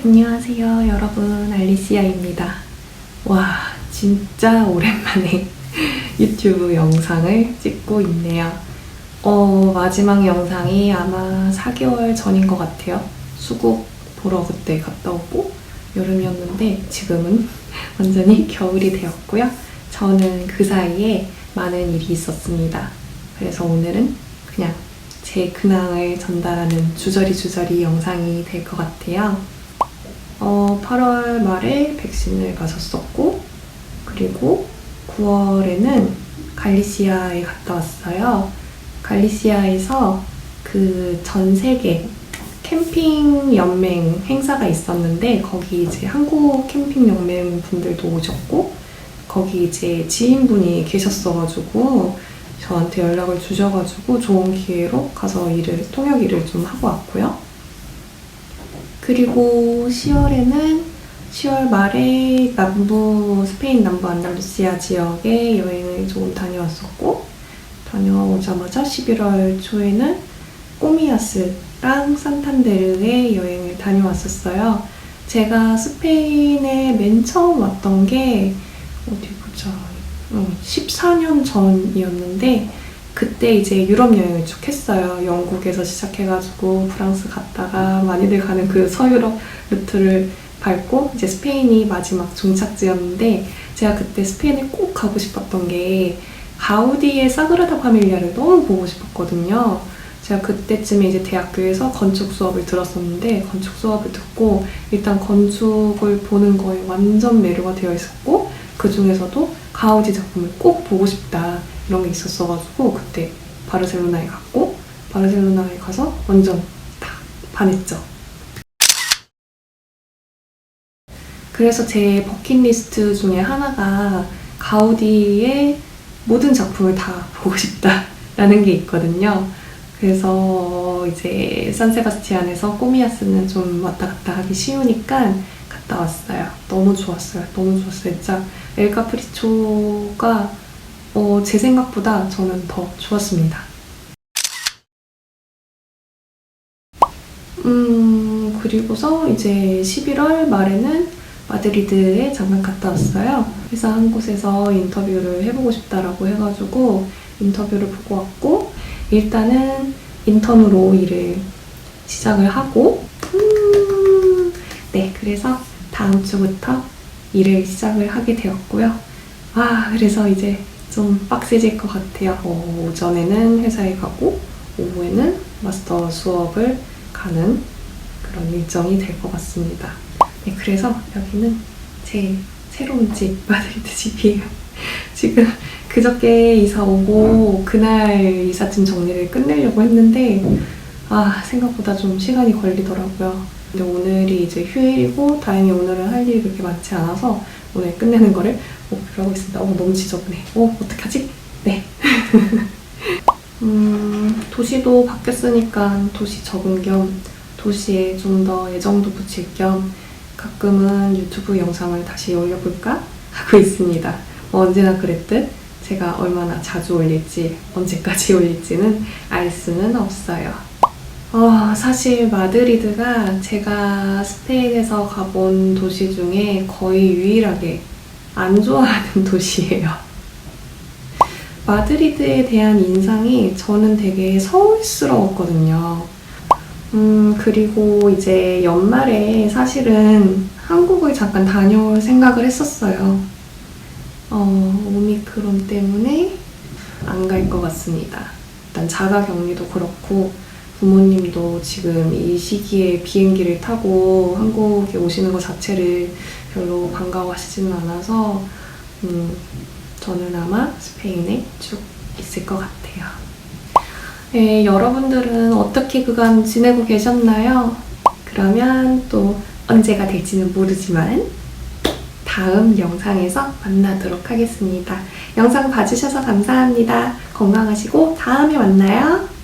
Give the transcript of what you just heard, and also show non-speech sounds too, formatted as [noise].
안녕하세요, 여러분. 알리시아입니다. 와, 진짜 오랜만에 [laughs] 유튜브 영상을 찍고 있네요. 어, 마지막 영상이 아마 4개월 전인 것 같아요. 수국 보러 그때 갔다 오고 여름이었는데 지금은 [laughs] 완전히 겨울이 되었고요. 저는 그 사이에 많은 일이 있었습니다. 그래서 오늘은 그냥 제 근황을 전달하는 주저리 주저리 영상이 될 것 같아요. 어, 8월 말에 백신을 맞았었고, 그리고 9월에는 갈리시아에 갔다 왔어요. 갈리시아에서 그 전 세계 캠핑 연맹 행사가 있었는데, 거기 이제 한국 캠핑 연맹 분들도 오셨고, 거기 이제 지인분이 계셨어가지고, 저한테 연락을 주셔가지고 좋은 기회로 가서 일을, 통역 일을 좀 하고 왔고요. 그리고 10월에는 10월 말에 남부 스페인 남부 안달루시아 지역에 여행을 조금 다녀왔었고 다녀오자마자 11월 초에는 꼬미아스랑 산탄데르에 여행을 다녀왔었어요. 제가 스페인에 맨 처음 왔던 게 어디 보자. 어, 14년 전이었는데 그때 이제 유럽 여행을 쭉 했어요. 영국에서 시작해가지고 프랑스 갔다가 많이들 가는 그 서유럽 루트를 밟고 이제 스페인이 마지막 종착지였는데 제가 그때 스페인에 꼭 가고 싶었던 게 가우디의 사그라다 파밀리아를 너무 보고 싶었거든요. 제가 그때쯤에 이제 대학교에서 건축 수업을 들었었는데 건축 수업을 듣고 일단 건축을 보는 거에 완전 매료가 되어 있었고 그 중에서도 가우디 작품을 꼭 보고 싶다 이런 게 있었어가지고 그때 바르셀로나에 갔고 바르셀로나에 가서 완전 다 반했죠. 그래서 제 버킷리스트 중에 하나가 가우디의 모든 작품을 다 [laughs] 보고 싶다라는 게 있거든요. 그래서 이제 산세바스티안에서 꼬미아스는 좀 왔다 갔다 하기 쉬우니까 갔다 왔어요. 너무 좋았어요. 너무 좋았어요. 진짜 엘카프리초가 어, 제 생각보다 저는 더 좋았습니다. 음, 그리고서 이제 11월 말에는 마드리드에 잠깐 갔다 왔어요. 회사 한 곳에서 인터뷰를 해보고 싶다라고 해가지고 인터뷰를 보고 왔고, 일단은 인턴으로 일을 시작을 하고, 음, 네, 그래서 다음 주부터 일을 시작을 하게 되었고요. 아, 그래서 이제 좀 빡세질 것 같아요. 어, 오전에는 회사에 가고, 오후에는 마스터 수업을 가는 그런 일정이 될 것 같습니다. 네, 그래서 여기는 제 새로운 집, [laughs] 마드리드 집이에요. 지금 그저께 이사 오고 그날 이삿짐 정리를 끝내려고 했는데 아 생각보다 좀 시간이 걸리더라고요. 근데 오늘이 이제 휴일이고 다행히 오늘은 할 일이 그렇게 많지 않아서 오늘 끝내는 거를 목표로 하고 있습니다. 어 너무 지저분해. 어 어떡하지? 네. [laughs] 음 도시도 바뀌었으니까 도시 적응 겸 도시에 좀 더 애정도 붙일 겸 가끔은 유튜브 영상을 다시 올려볼까 하고 있습니다. 뭐 언제나 그랬듯 제가 얼마나 자주 올릴지 언제까지 [laughs] 올릴지는 알 수는 없어요. 어, 사실 마드리드가 제가 스페인에서 가본 도시 중에 거의 유일하게 안 좋아하는 [laughs] 도시예요. 마드리드에 대한 인상이 저는 되게 서울스러웠거든요. 음, 그리고 이제 연말에 사실은 한국을 잠깐 다녀올 생각을 했었어요. 어, 오미크론 때문에 안 갈 것 같습니다. 일단 자가 격리도 그렇고 부모님도 지금 이 시기에 비행기를 타고 한국에 오시는 것 자체를 별로 반가워하시지는 않아서 음, 저는 아마 스페인에 쭉 있을 것 같아요. 네, 여러분들은 어떻게 그간 지내고 계셨나요? 그러면 또 언제가 될지는 모르지만 다음 영상에서 만나도록 하겠습니다. 영상 봐주셔서 감사합니다. 건강하시고 다음에 만나요.